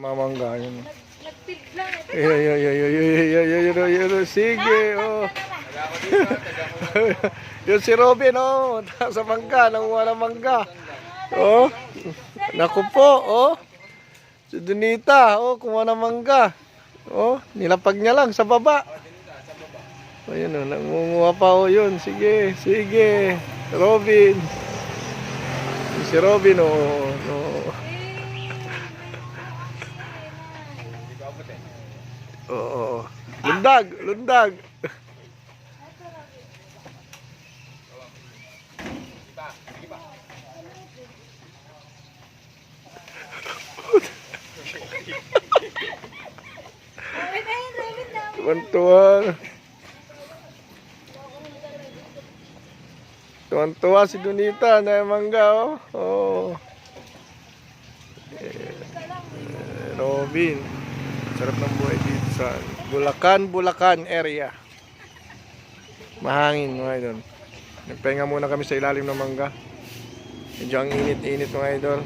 Mamangga yun. Nagtigla. Ay, ay, ay, ay, ay, ay, ay, ay, ay, ay, ay, sige, oh. Yun si Robin, oh. Sa mangga, nanguha ng mangga. Oh. Naku po, oh. Si Donita, oh, kumuha ng mangga. Oh, nilapag niya lang sa baba. Oh, yun, oh, nangunguha pa, oh, yun. Sige, sige. Robin. Si Robin, oh. Oo. Oh, oh. Lundag, lundag. Tuwan-tuwa. Tuwan-tuwa si Donita na mangga, oh. Oh. Eh, Robin. Sarap ng buhay dito sa Bulacan, Bulacan area. Mahangin, mga idol. Nagpahinga muna kami sa ilalim ng mangga. Medyo ang init-init, mga idol.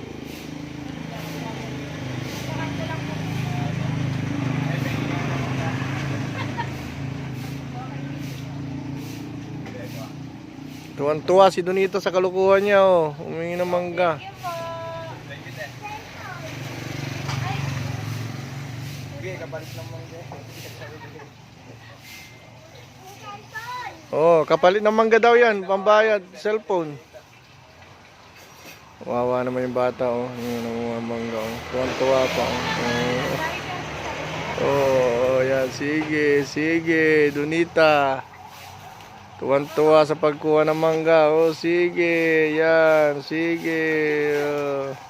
Tuwan-tuwa si Donita sa kalukuhan niya, oh. Humingi ng mangga. Oh, kapalit ng mangga daw yan, pambayad, cellphone. Wawa naman yung bata, oh. Yung mga mangga, oh. Tuwan-tuwa pa, oh. Oh, yan. Sige, sige, Donita. Tuwan-tuwa sa pagkuha ng mangga. Oh, sige, yan, sige. Oh.